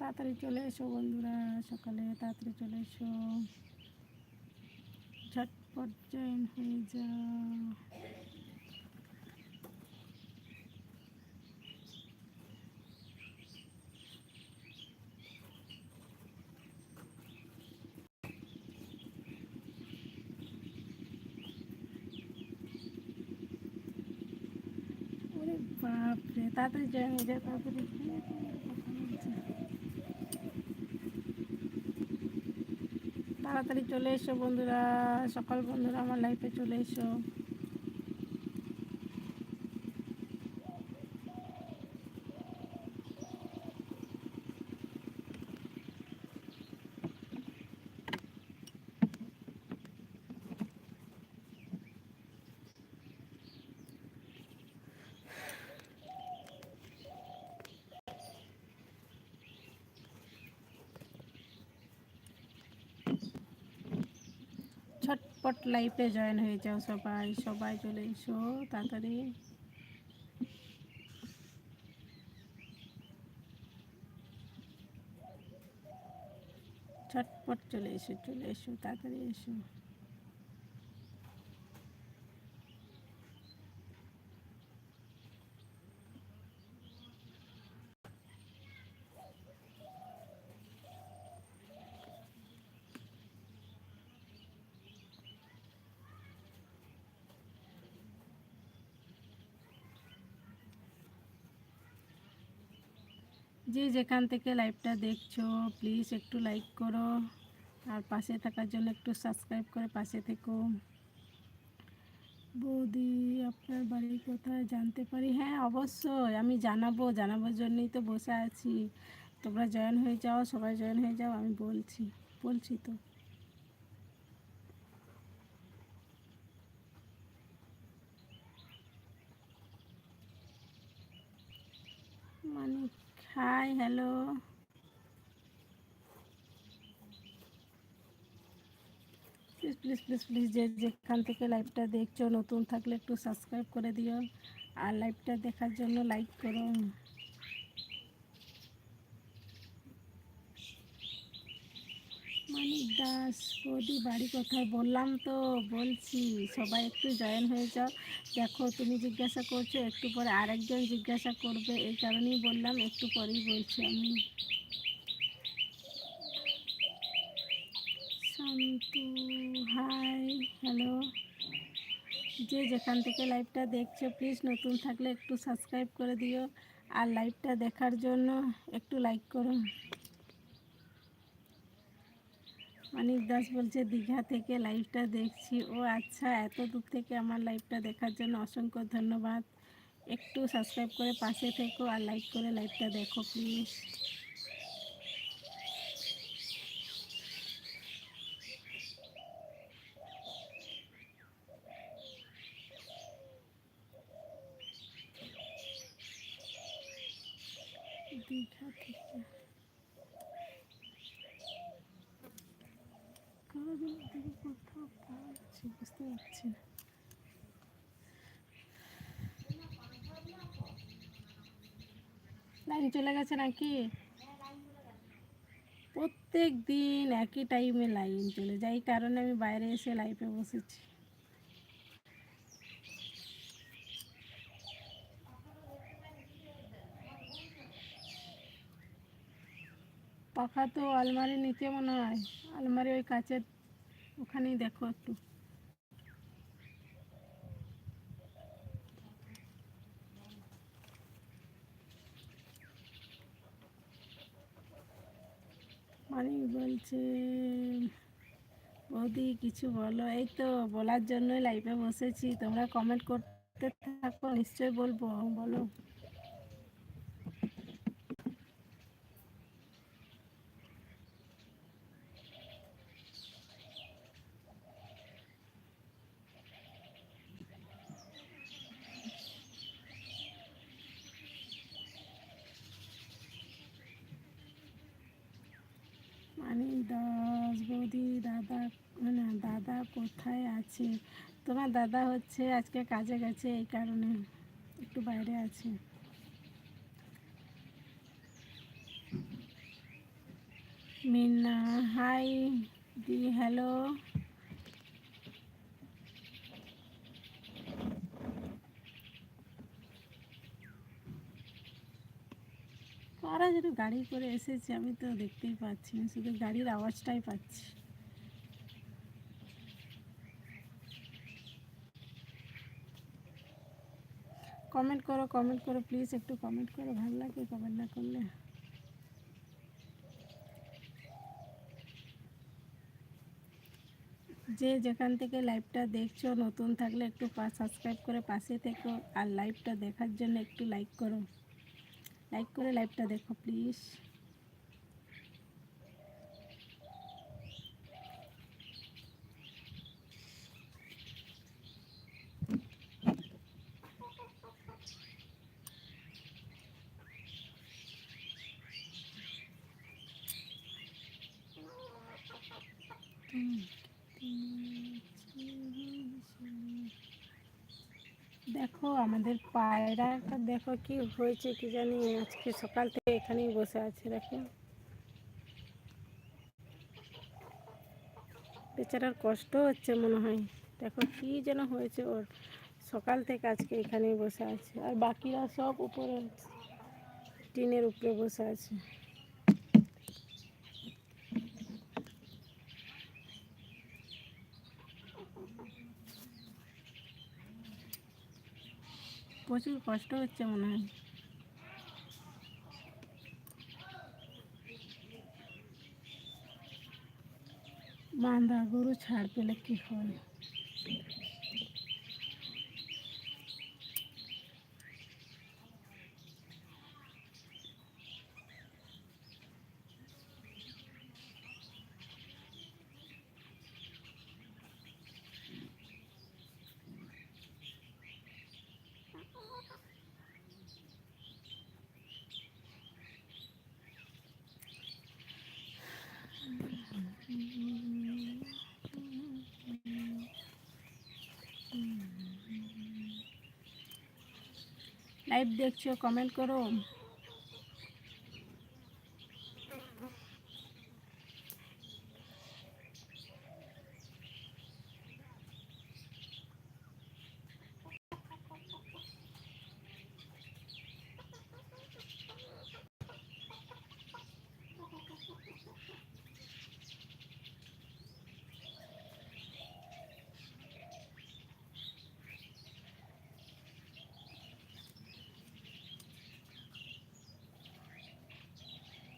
তাড়াতাড়ি চলে এসো বন্ধুরা, সকালে তাড়াতাড়ি চলে এসো। ঝটপট জয়েন হয়ে যাও। বাপরে, তাড়াতাড়ি জয়েন হয়ে যাও, তাড়াতাড়ি। তাড়াতাড়ি চলে এসো বন্ধুরা সকাল বন্ধুরা আমার লাইফে চলে এসো। ছটপট লাইফে জয়েন হয়ে যাও সবাই। সবাই চলে এসো তাড়াতাড়ি। ছটপট চলে এসো চলে এসো, তাড়াতাড়ি এসো। যে যেখান থেকে লাইভটা দেখছ প্লিজ একটু লাইক করো। আর পাশে থাকার জন্য একটু সাবস্ক্রাইব করে পাশে থেকো। বৌদি, আপনার বাড়ি কোথায় জানতে পারি? হ্যাঁ অবশ্যই। আমি জানাব, জানাবোর জন্যই তো বসে আছি। তোমরা জয়েন হয়ে যাও, সবাই জয়েন হয়ে যাও, আমি বলছি বলছি তো। Manik hi, hello. Please please please please যে যেখান থেকে লাইভটা দেখছ, নতুন থাকলে একটু সাবস্ক্রাইব করে দিও। আর লাইভটা দেখার জন্য লাইক করো মানিক দাস বৌদি, বাড়ি কোথায়? বললাম তো, বলছি। সবাই একটু জয়েন হয়ে যাও। দেখো, তুমি জিজ্ঞাসা করছ, একটু পরে আরেকজন জিজ্ঞাসা করবে। এই কারণেই বললাম, একটু পরেই বলছি আমি। Shantu, hi, hello. যে যেখান থেকে লাইভটা দেখছ প্লিজ নতুন থাকলে একটু সাবস্ক্রাইব করে দিও। আর লাইভটা দেখার জন্য একটু লাইক করো। অনিক দাস বলছে, দীঘা থেকে লাইভটা দেখছি। ও আচ্ছা এত দূর থেকে আমার লাইভটা দেখার জন্য অসংখ্য ধন্যবাদ। একটু সাবস্ক্রাইব করে পাশে থেকো আর লাইক করে লাইভটা দেখো প্লিজ দীঘা থেকে কারণ থেকে কোথাও পাচ্ছি বুঝতে পারছি না। লাইন চলে গেছে নাকি? প্রত্যেক দিন একই টাইমে লাইন চলে যায়, এই কারণে আমি বাইরে এসে লাইফে বসেছি। পাখা তো আলমারি নিচে মনে হয়, আলমারি ওই কাচের ওখানেই দেখো একটু। মানে বলছে, বৌদি, কিছু বলো? এই তো বলার জন্যই লাইভে বসেছি। তোমরা কমেন্ট করতে থাকো, নিশ্চয়ই বলব। বলো মানে দাস বৌদি দাদা না দাদা কোথায় আছে? তোমার দাদা হচ্ছে আজকে কাজে গেছে, এই কারণে একটু বাইরে আছে। মিনা হাই দি হ্যালো ওরা যেন গাড়ি করে এসেছে, আমি তো দেখতেই পাচ্ছি শুধু গাড়ির আওয়াজটাই পাচ্ছি। কমেন্ট করো কমেন্ট করো প্লিজ একটু কমেন্ট করো, ভালো লাগে কমেন্ট না করলে। যে যেখান থেকে লাইভটা দেখছ, নতুন থাকলে একটু সাবস্ক্রাইব করে পাশে থেকো আর লাইভটা দেখার জন্য একটু লাইক করো। লাইক করে লাইভটা দেখো প্লিজ দেখো আমাদের পায়রাটা দেখো কি হয়েছে কি জানি, আজকে সকাল থেকে এখানেই বসে আছে, দেখো। বেচারার কষ্ট হচ্ছে মনে হয়। দেখো কি যেন হয়েছে ওর। সকাল থেকে আজকে এখানেই বসে আছে। আর বাকিরা সব উপরে, টিনের উপরে বসে আছে। প্রচুর কষ্ট হচ্ছে মনে হয়। বান্ধা গরু ছাড় পেলে কী হয়? লাইভ দেখছ কমেন্ট করো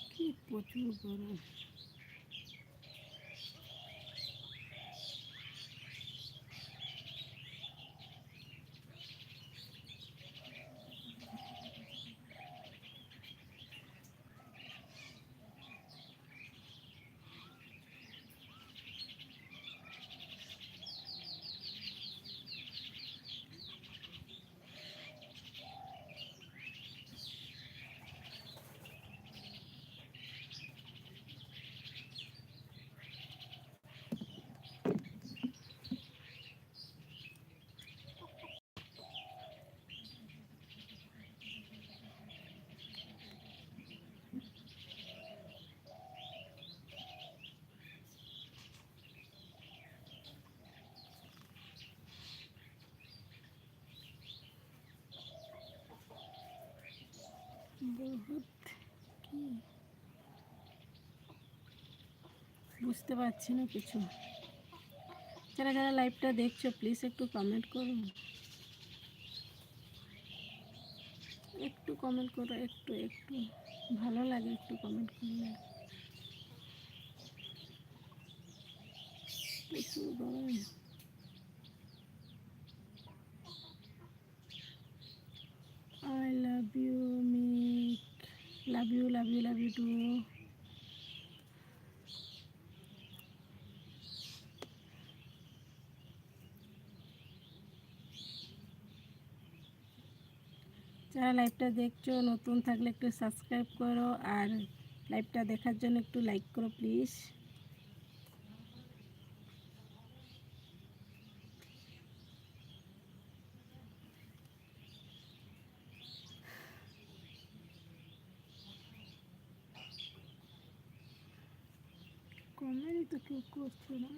কি প্রচুর গরম। বহুত কি বুঝতে পারছি না কিছু। যারা যারা লাইভটা দেখছ প্লিজ একটু কমেন্ট করুন একটু কমেন্ট করো, একটু একটু। ভালো লাগে একটু কমেন্ট করলে। Love you, love you, love you too. যারা লাইভটা দেখছ নতুন থাকলে একটু সাবস্ক্রাইব করো আর লাইভটা দেখার জন্য একটু লাইক করো প্লিজ 就过去了。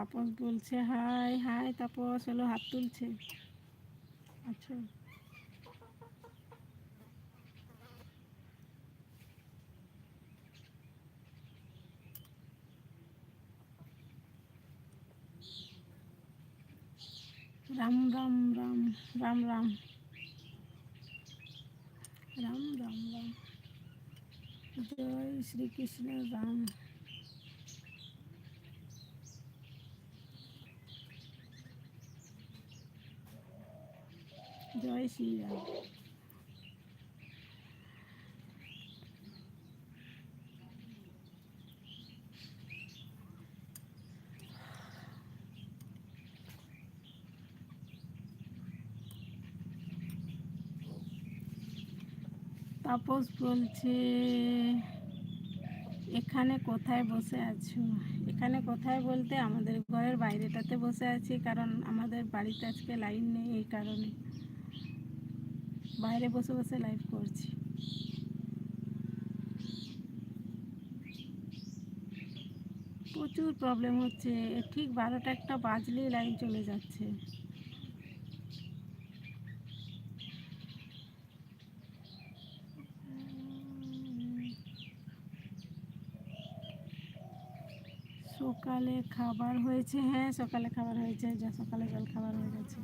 তাপস বলছে, হাই হাই তাপস হলো হাত তুলছে। আচ্ছা। রাম রাম রাম রাম রাম। রাম রাম রাম। জয় শ্রীকৃষ্ণ রাম। জয় শ্রীরাম। তাপস বলছে, এখানে কোথায় বসে আছো? এখানে কোথায় বলতে? আমাদের ঘরের বাইরেটাতে বসে আছি, কারণ আমাদের বাড়িতে আজকে লাইন নেই এই কারণে। বাইরে বসে বসে লাইভ করছি। প্রচুর প্রবলেম হচ্ছে। ঠিক বারোটা একটা বাজলেই লাইন চলে যাচ্ছে। সকালে খাবার হয়েছে হ্যাঁ সকালে খাবার হয়েছে, যা সকালে জল খাবার হয়ে গেছে।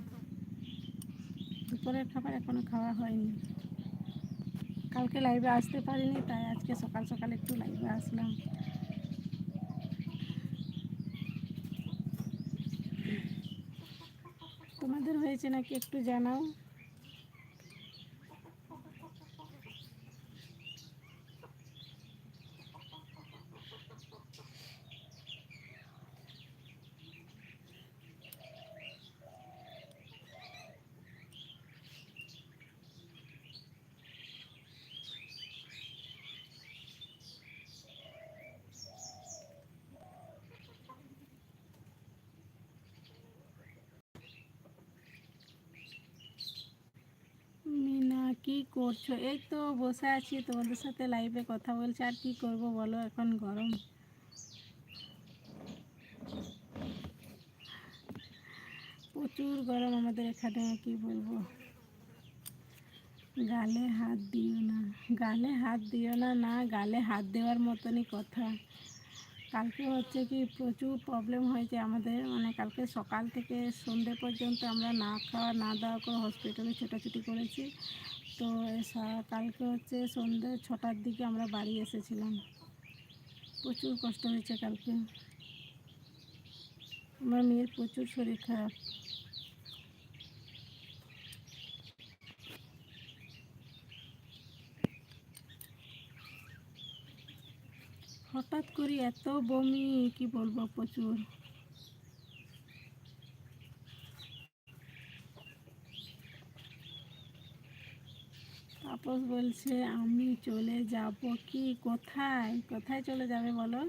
দুপুরের খাবার এখনও খাওয়া হয়নি। কালকে লাইভে আসতে পারিনি, তাই আজকে সকাল সকাল একটু লাইভে আসলাম। তোমাদের হয়েছে নাকি একটু জানাও মিনা কি করছ? এই তো বসে আছি, তোমাদের সাথে লাইভে কথা বলছি। আর কি করব বলো, এখন গরম। প্রচুর গরম আমাদের এখানে, কি বলব? গালে হাত দিও না। গালে হাত দিও না না, গালে হাত দেওয়ার মতনই কথা। কালকে হচ্ছে কি প্রচুর প্রবলেম হয়েছে আমাদের। মানে কালকে সকাল থেকে সন্ধে পর্যন্ত আমরা না খাওয়া, না দাওয়া করে হসপিটালে ছোটাছুটি করেছি। তো কালকে হচ্ছে সন্ধে ছটার দিকে আমরা বাড়ি এসেছিলাম। প্রচুর কষ্ট হয়েছে কালকে। আমার মেয়ের প্রচুর শরীর খারাপ। হঠাৎ করে এত বমি, কি বলব প্রচুর। তাপস বলছে, আমি চলে যাব কি? কোথায়? কোথায় চলে যাবে বলো?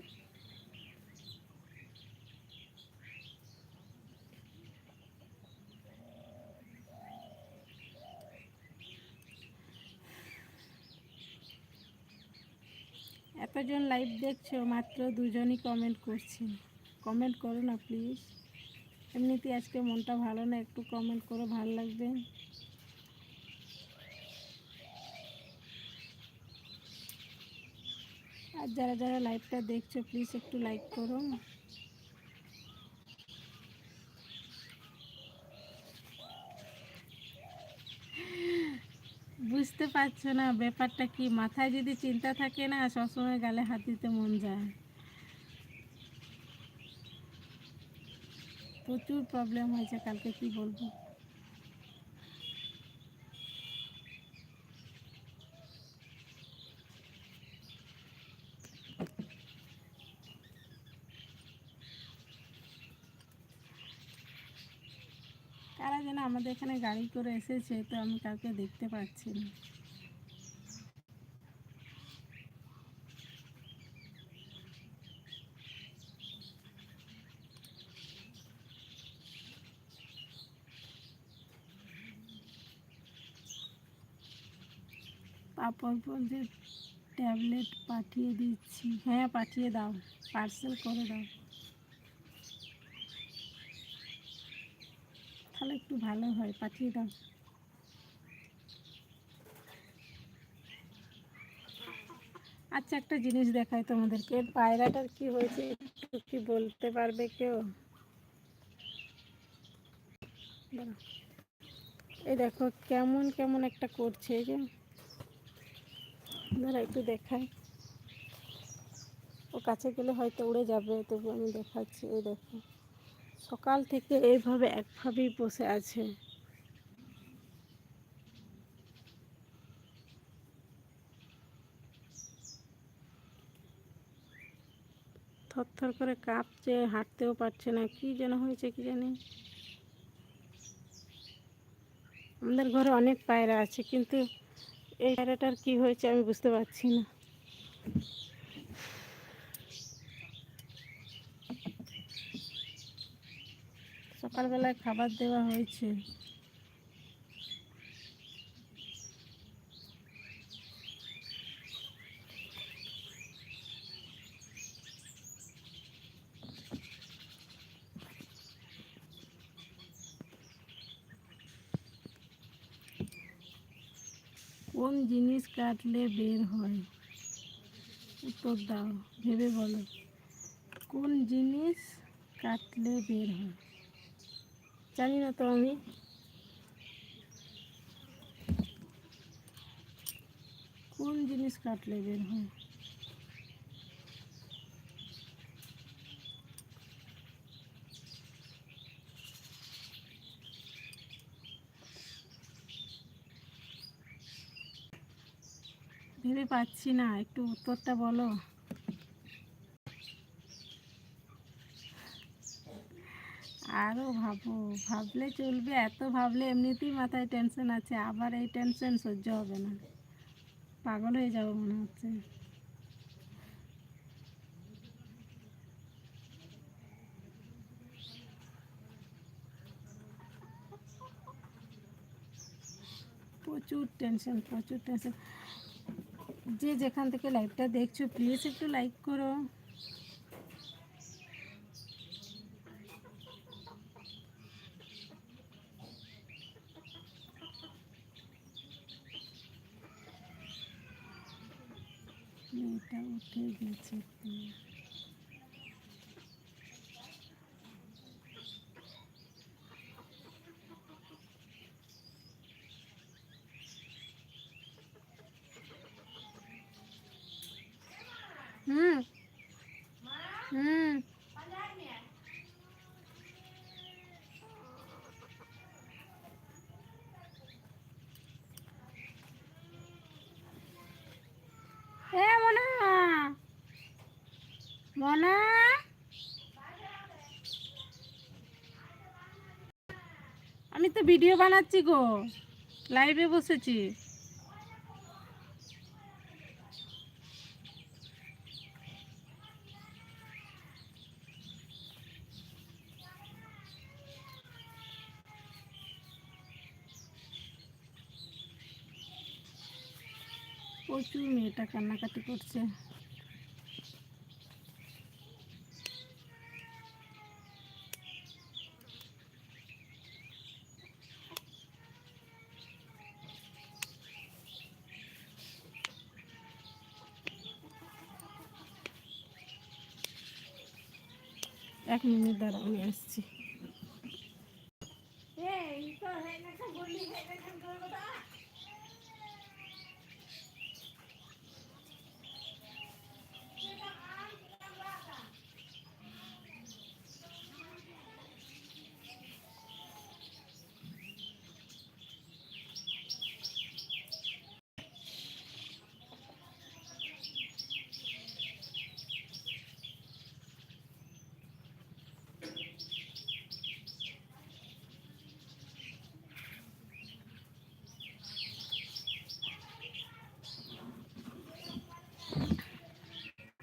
এতজন লাইভ দেখছ, মাত্র দুজনই কমেন্ট করছে কমেন্ট করো না প্লিজ এমনিতে আজকে মনটা ভালো না, একটু কমেন্ট করো, ভালো লাগবে। আর যারা যারা লাইভটা দেখছ প্লিজ একটু লাইক করো। বুঝতে পারছ না ব্যাপারটা কি? মাথায় যদি চিন্তা থাকে না, সবসময় গালে হাত দিতে মন যায়। প্রচুর প্রবলেম হয়েছে, কালকে কি বলব কারা যেন আমাদের এখানে গাড়ি করে এসেছে, তো আমি কাউকে দেখতে পাচ্ছি না। তারপর বলছে, ট্যাবলেট পাঠিয়ে দিচ্ছি। হ্যাঁ পাঠিয়ে দাও, পার্সেল করে দাও তাহলে একটু ভালো হয়, পাঠিয়ে দাও। আচ্ছা একটা জিনিস দেখাই তোমাদেরকে। পায়রাটার কি হয়েছে কি বলতে পারবে কেউ? এই দেখো, কেমন কেমন একটা করছে যে। দাঁড়া একটু দেখাই। ও কাছে গেলে হয়তো উড়ে যাবে, তবু আমি দেখাচ্ছি, এই দেখো। সকাল থেকে এইভাবে একভাবেই বসে আছে। থরথর করে কাঁপছে, হাঁটতেও পারছে না। কি যেন হয়েছে কি জানি? আমাদের ঘরে অনেক পায়রা আছে, কিন্তু এই পায়রাটার কি হয়েছে আমি বুঝতে পারছি না। সকালবেলায় খাবার দেওয়া হয়েছে। কোন জিনিস কাটলে বের হয়? উত্তর দাও, ভেবে বলো। কোন জিনিস কাটলে বের হয়? জানি না তো আমি। কোন জিনিস কাটলে বের হয়? ভেবে পাচ্ছি না, একটু উত্তরটা বলো। আরও ভাবো, ভাবলে চলবে, এত ভাবলে এমনিতেই মাথায় টেনশন আছে, আবার এই টেনশন সহ্য হবে না। পাগল হয়ে যাব মনে হচ্ছে। প্রচুর টেনশন প্রচুর টেনশন যে যেখান থেকে লাইভটা দেখছ প্লিজ একটু লাইক করো। মেয়েটা উঠে গেছে। হুম হুম এ মনা মনা আমি তো ভিডিও বানাচ্ছি গো। লাইভে বসেছি। প্রচুর মেয়েটা কান্নাকাটি করছে। দাঁড়া আমি আসছি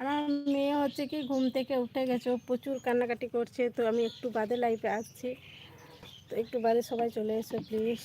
আমার মেয়ে হচ্ছে কি ঘুম থেকে উঠে গেছে, ও প্রচুর কান্নাকাটি করছে, তো আমি একটু বাদে লাইফে আসছি তো একটু বাদে সবাই চলে এসো প্লিজ